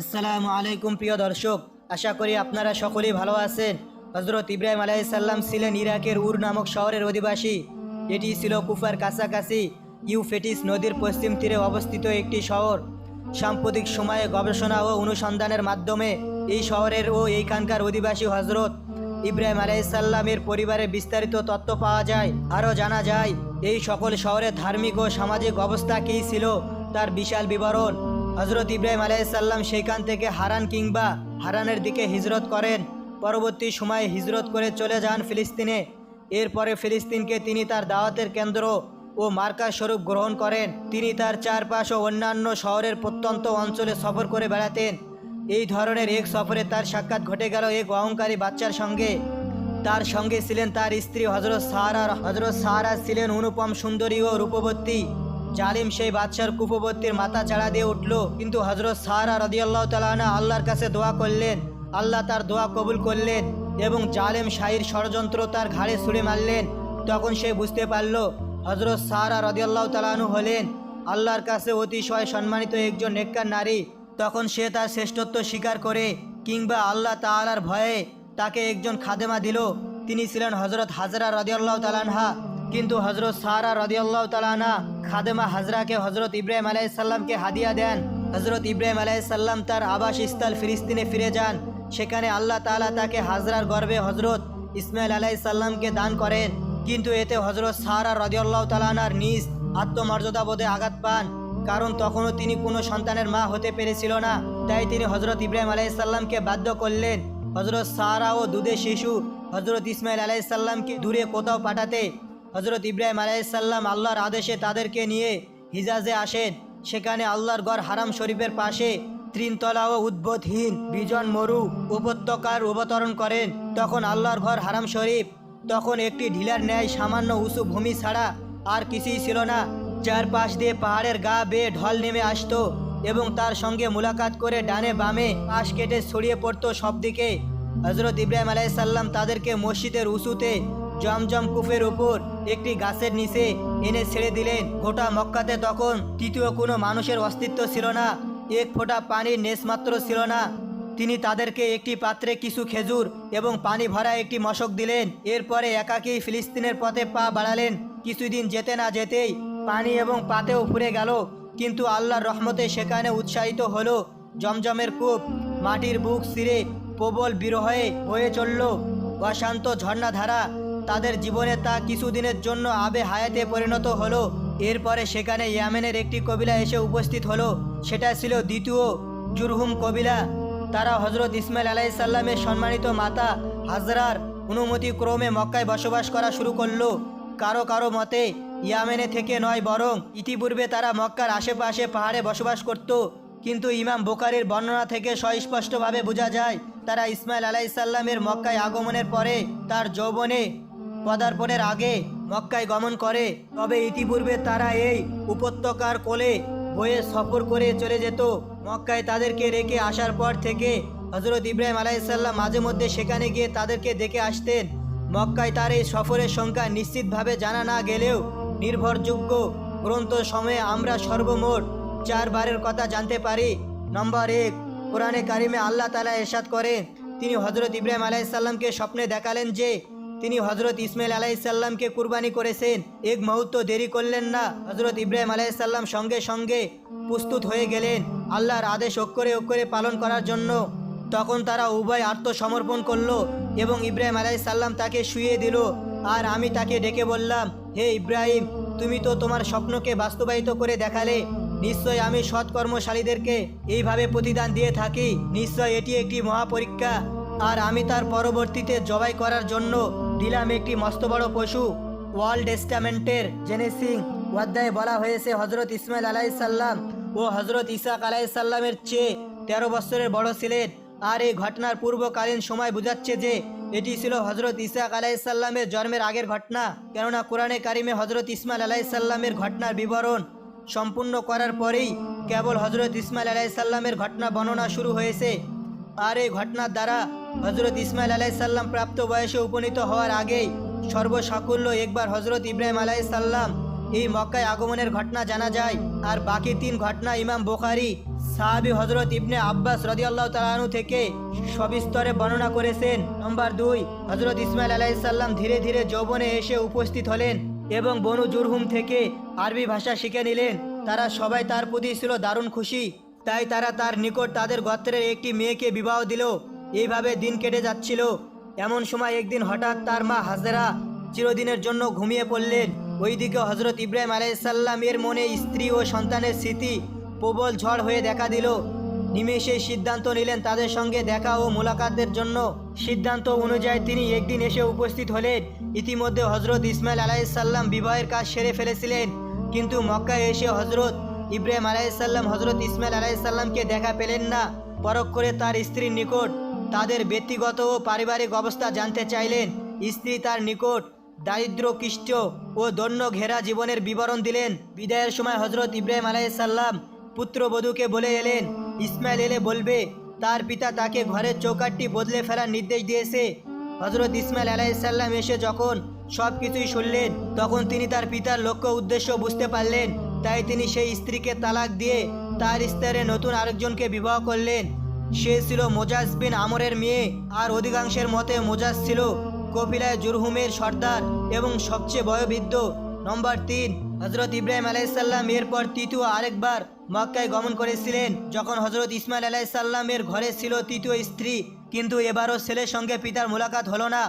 আসসালামু আলাইকুম প্রিয় দর্শক, আশা করি আপনারা সকলেই ভালো আছেন। হজরত ইব্রাহিম আলাইসাল্লাম ছিলেন ইরাকের উর নামক শহরের অধিবাসী। এটি ছিল কুফার কাছাকাছি ইউফেটিস নদীর পশ্চিম তীরে অবস্থিত একটি শহর। সাম্প্রতিক সময়ে গবেষণা ও অনুসন্ধানের মাধ্যমে এই শহরের ও এইখানকার অধিবাসী হজরত ইব্রাহিম আলাইসাল্লামের পরিবারের বিস্তারিত তথ্য পাওয়া যায়। আরও জানা যায়, এই সকল শহরের ধার্মিক ও সামাজিক অবস্থা কী ছিল, তার বিশাল বিবরণ। হজরত ইব্রাহিম আলাইসাল্লাম সেখান থেকে হারান কিংবা হারানের দিকে হিজরত করেন। পরবর্তী সময়ে হিজরত করে চলে যান ফিলিস্তিনে। এরপরে ফিলিস্তিনকে তিনি তার দাওয়াতের কেন্দ্র ও মার্কা স্বরূপ গ্রহণ করেন। তিনি তার চারপাশ ও অন্যান্য শহরের প্রত্যন্ত অঞ্চলে সফর করে বেড়াতেন। এই ধরনের এক সফরে তার সাক্ষাৎ ঘটে গেল এক অহংকারী বাচ্চার সঙ্গে। তার সঙ্গে ছিলেন তার স্ত্রী হজরত সাহারা হজরত সাহারা ছিলেন অনুপম সুন্দরী ও রূপবতী। জালিম সেই বাদশার কুপবর্তীর মাথা চাড়া দিয়ে উঠল। কিন্তু হজরত সাহারা রদিয়াল্লাহ তালানা আল্লাহর কাছে দোয়া করলেন। আল্লাহ তার দোয়া কবুল করলেন এবং জালেম শাহির ষড়যন্ত্র তার ঘাড়ে ছুঁড়ে মারলেন। তখন সে বুঝতে পারল হজরত সাহারা রদিয়াল্লাহ তালানু হলেন আল্লাহর কাছে অতিশয় সম্মানিত একজন নেককার নারী। তখন সে তার শ্রেষ্ঠত্ব স্বীকার করে কিংবা আল্লাহ তাআলার ভয়ে তাকে একজন খাদেমা দিল। তিনি ছিলেন হজরত হাজরা রদিয়াল্লাহ তালানহা কিন্তু হজরত সাহারা রদিয়াল্লাহ তালানা খাদেমা হাজরাকে হজরত ইব্রাহিম আলাইসাল্লামকে হাদিয়া দেন। হজরত ইব্রাহিম আলাইসাল্লাম তার আবাসস্থল ফিলিস্তিনে ফিরে যান। সেখানে আল্লাহ তাআলা তাকে হাজরার গর্বে হজরত ইসমাইল আলাইসাল্লামকে দান করেন। কিন্তু এতে হজরত সাহারা রদিয়াল্লাহ তালানার নিজ আত্মমর্যাদাবোধে আঘাত পান। কারণ তখনও তিনি কোনো সন্তানের মা হতে পেরেছিল না। তাই তিনি হজরত ইব্রাহিম আলাইসাল্লামকে বাধ্য করলেন। হজরত সাহারা ও দুধে শিশু হজরত ইসমাইল আলাইসাল্লামকে দূরে কোথাও পাঠাতে হজরত ইব্রাহিম আলাইসাল্লাম আল্লাহর আদেশে তাদেরকে নিয়ে হিজাজে আসেন। সেখানে আল্লাহর গড় হারাম শরীফের পাশে ত্রিনতলা ও উদ্বোধহীন বিজন মরু উপত্যকার অবতরণ করেন। তখন আল্লাহর ঘর হারাম শরীফ, তখন একটি ঢিলার ন্যায় সামান্য উঁচু ভূমি ছাড়া আর কিছুই ছিল না। চারপাশ দিয়ে পাহাড়ের গা বেয়ে ঢল নেমে আসতো এবং তার সঙ্গে মুলাকাত করে ডানে বামে পাশ কেটে ছড়িয়ে পড়তো সব দিকে হজরত ইব্রাহিম আলাইসাল্লাম তাদেরকে মসজিদের উঁচুতে জমজম কুফের উপর একটি গাছের নিচে এনে ছেড়ে দিলেন। গোটা মক্কাতে তখন তৃতীয় কোনো মানুষের অস্তিত্ব ছিল না। এক ফোঁটা পানির নেশমাত্র ছিল না। তিনি তাদেরকে একটি পাত্রে কিছু খেজুর এবং পানি ভরা একটি মশক দিলেন। এরপরে একাকী ফিলিস্তিনের পথে পা বাড়ালেন। কিছুদিন যেতে না যেতেই পানি এবং পাতেও ফুরে গেল। কিন্তু আল্লাহর রহমতে সেখানে উৎসাহিত হলো। জমজমের কূপ মাটির বুক সিরে প্রবল বিরহে হয়ে চলল। অশান্ত ঝর্ণাধারা তাদের জীবনে তা কিছুদিনের জন্য আবে হায়াতে পরিণত হলো। এরপরে সেখানে ইয়ামেনের একটি কবিলা এসে উপস্থিত হলো। সেটা ছিল দ্বিতীয় জুরহুম কবিলা। তারা হজরত ইসমাইল আলাইসাল্লামের সম্মানিত মাতা হাজরার অনুমতি ক্রমে মক্কায় বসবাস করা শুরু করল। কারও কারও মতে, ইয়ামেনে থেকে নয়, বরং ইতিপূর্বে তারা মক্কার আশেপাশে পাহাড়ে বসবাস করত। কিন্তু ইমাম বোকারির বর্ণনা থেকে সুস্পষ্টভাবে বোঝা যায়, তারা ইসমাইল আলাইসাল্লামের মক্কায় আগমনের পরে তার যৌবনে পদার্পণের আগে মক্কায় গমন করে, তবে ইতিপূর্বে তারা এই উপত্যকার কোলে বয়ে সফর করে চলে যেত। মক্কায় তাদেরকে রেখে আসার পর থেকে হজরত ইব্রাহিম আলাইসাল্লাম মাঝে মধ্যে সেখানে গিয়ে তাদেরকে দেখে আসতেন। মক্কায় তার এই সফরের সংখ্যা নিশ্চিতভাবে জানা না গেলেও নির্ভরযোগ্য গ্রন্থ সময়ে আমরা সর্বমোট চারবারের কথা জানতে পারি। নম্বর এক, কোরআনে কারিমে আল্লাহ তালা এরশাদ করেন। তিনি হজরত ইব্রাহিম আলাইসাল্লামকে স্বপ্নে দেখালেন যে তিনি হজরত ইসমাইল আলাইসাল্লামকে কুরবানি করেছেন। এক মুহূর্ত দেরি করলেন না হজরত ইব্রাহিম আলাইসাল্লাম সঙ্গে সঙ্গে প্রস্তুত হয়ে গেলেন আল্লাহর আদেশ অক্ষরে অক্ষরে পালন করার জন্য। তখন তারা উভয় আত্মসমর্পণ করল এবং ইব্রাহিম আলাইসাল্লাম তাকে শুয়ে দিল। আর আমি তাকে ডেকে বললাম, হে ইব্রাহিম, তুমি তো তোমার স্বপ্নকে বাস্তবায়িত করে দেখালে। নিশ্চয় আমি সৎকর্মশালীদেরকে এইভাবে প্রতিদান দিয়ে থাকি। নিশ্চয় এটি একটি মহাপরীক্ষা। আর আমি তার পরবর্তীতে জবাই করার জন্য দিলাম একটি মস্ত বড় পশু ওয়ার্ল্ড টেস্টামেন্টের জেনেসিং, অধ্যায়ে বলা হয়েছে হজরত ইসমাইল আলাইসাল্লাম ও হজরত ইসাক আলাইসাল্লামের চেয়ে তেরো বছরের বড় ছিলেন। আর এই ঘটনার পূর্বকালীন সময় বোঝাচ্ছে যে, এটি ছিল হজরত ইসাক আলাইসাল্লামের জন্মের আগের ঘটনা। কেননা কোরআনে কারিমে হজরত ইসমাইল আলাইসাল্লামের ঘটনার বিবরণ সম্পূর্ণ করার পরেই কেবল হজরত ইসমাইল আলাইসাল্লামের ঘটনা বর্ণনা শুরু হয়েছে। আর এই ঘটনার দ্বারা হজরত ইসমাইল আলাইসাল্লাম প্রাপ্ত বয়সে উপনীত হওয়ার আগেই সর্বসাকুল্য একবার হজরত ইব্রাহিম আলাইসাল্লাম এই মক্কায় আগমনের ঘটনা জানা যায়। আর বাকি তিন ঘটনা ইমাম বোখারি, সাহাবি হজরত ইবনে আব্বাস রদিয়াল্লাহ তালানু থেকে সবিস্তরে বর্ণনা করেছেন। নম্বর দুই হজরত ইসমাইল আলাইসাল্লাম ধীরে ধীরে যৌবনে এসে উপস্থিত হলেন এবং বনু জুরহুম থেকে আরবি ভাষা শিখে নিলেন। তারা সবাই তার প্রতি ছিল দারুণ খুশি। তাই তারা তার নিকট তাদের গোত্রের একটি মেয়েকে বিবাহ দিল। এইভাবে দিন কেটে যাচ্ছিল। এমন সময় একদিন হঠাৎ তার মা হাজেরা চিরদিনের জন্য ঘুমিয়ে পড়লেন। ওইদিকে হজরত ইব্রাহিম আলাইসাল্লাম এর মনে স্ত্রী ও সন্তানের স্মৃতি প্রবল ঝড় হয়ে দেখা দিল। নিমেষে সিদ্ধান্ত নিলেন তাদের সঙ্গে দেখা ও মোলাকাতের জন্য। সিদ্ধান্ত অনুযায়ী তিনি একদিন এসে উপস্থিত হলেন। ইতিমধ্যে হজরত ইসমাইল আলাইসাল্লাম বিবাহের কাজ সেরে ফেলেছিলেন। কিন্তু মক্কায় এসে হজরত ইব্রাহিম আলাইসাল্লাম হজরত ইসমাইল আলাইসাল্লামকে দেখা পেলেন না। পরখ করে তার স্ত্রীর নিকট তাদের ব্যক্তিগত ও পারিবারিক অবস্থা জানতে চাইলেন। স্ত্রী তার নিকট দারিদ্র, কৃষ্ট ও দন্য ঘেরা জীবনের বিবরণ দিলেন। বিদায়ের সময় হজরত ইব্রাহিম আলাইসাল্লাম পুত্রবধূকে বলে এলেন, ইসমাইল এলে বলবে, তার পিতা তাকে ঘরের চৌকাটটি বদলে ফেলার নির্দেশ দিয়েছে। হজরত ইসমাইল আলাইসাল্লাম এসে যখন সব কিছুই শুনলেন, তখন তিনি তার পিতার লক্ষ্য উদ্দেশ্য বুঝতে পারলেন। তাই তিনি সেই স্ত্রীকে তালাক দিয়ে তার স্তরে নতুন আরেকজনকে বিবাহ করলেন। সে ছিল মোজাজ বিন আমরের মেয়ে আর অধিকাংশের মতে মোজাজ ছিল কপিলায় জুরহুমের সর্দার এবং সবচেয়ে বয়োবৃদ্ধ। নম্বর তিন হজরত ইব্রাহিম আলাইসাল্লাম এরপর তৃতীয় আরেকবার মক্কায় গমন করেছিলেন, যখন হজরত ইসমাইল আলাইসাল্লামের ঘরে ছিল তৃতীয় স্ত্রী। কিন্তু এবারও ছেলের সঙ্গে পিতার মোলাকাত হলো না।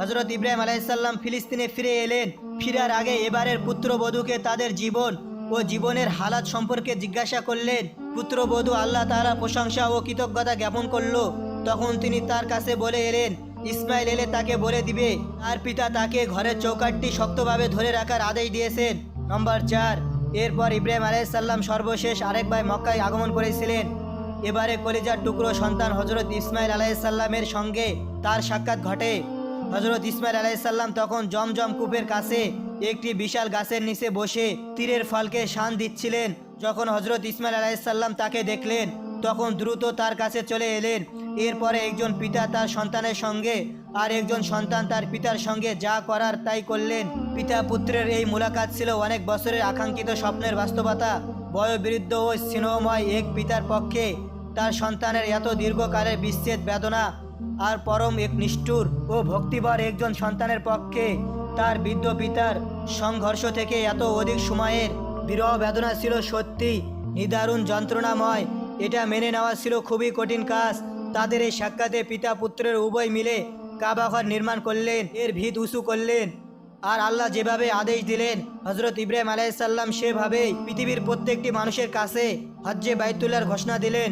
হজরত ইব্রাহিম আলাইসাল্লাম ফিলিস্তিনে ফিরে এলেন। ফিরার আগে এবারের পুত্রবধূকে তাদের জীবন ও জীবনের হালাত সম্পর্কে জিজ্ঞাসা করলেন, পুত্রবধূ, আল্লাহ তারা প্রশংসা ও কৃতজ্ঞতা জ্ঞাপন করল। তখন তিনি তার কাছে বলে এলেন ইসমাইল এলে তাকে বলে দিবে, আর পিতা তাকে ঘরের চৌকাটটি শক্তভাবে ধরে রাখার আদেশ দিয়েছেন। নম্বর চার, এরপর ইব্রাহিম আলাইসাল্লাম সর্বশেষ আরেক ভাই মক্কায় আগমন করেছিলেন। এবারে কলিজার টুকরো সন্তান হজরত ইসমাইল আলাইসাল্লামের সঙ্গে তার সাক্ষাৎ ঘটে। হজরত ইসমাইল আলাইসাল্লাম তখন জমজম কূপের কাছে একটি বিশাল গাছের নিচে বসে তীরের ফলকে শান দিচ্ছিলেন। যখন হজরত ইসমাইল আলাইসাল্লাম তাকে দেখলেন, তখন দ্রুত তার কাছে চলে এলেন। এরপরে একজন পিতা তার সন্তানের সঙ্গে আর একজন সন্তান তার পিতার সঙ্গে যা করার তাই করলেন। পিতা পুত্রের এই মোলাকাত ছিল অনেক বছরের আকাঙ্ক্ষিত স্বপ্নের বাস্তবতা। বয়োবৃদ্ধ ও স্নেহময় এক পিতার পক্ষে তার সন্তানের এত দীর্ঘকালের বিচ্ছেদ বেদনা আর পরম এক নিষ্ঠুর ও ভক্তিবর একজন সন্তানের পক্ষে তার বৃদ্ধ পিতার সংঘর্ষ থেকে এত অধিক সময়ের বিরহ বেদনা ছিল সত্যি। নিদারুণ যন্ত্রণাময়। এটা মেনে নেওয়া ছিল খুবই কঠিন কাজ। তাদের এই সাক্ষাতে পিতা পুত্রের উভয় মিলে কাবাঘর নির্মাণ করলেন, এর ভিত উঁচু করলেন। আর আল্লাহ যেভাবে আদেশ দিলেন হজরত ইব্রাহিম আলাইসাল্লাম সেভাবেই পৃথিবীর প্রত্যেকটি মানুষের কাছে হজ্জে বাইতুল্লাহর ঘোষণা দিলেন।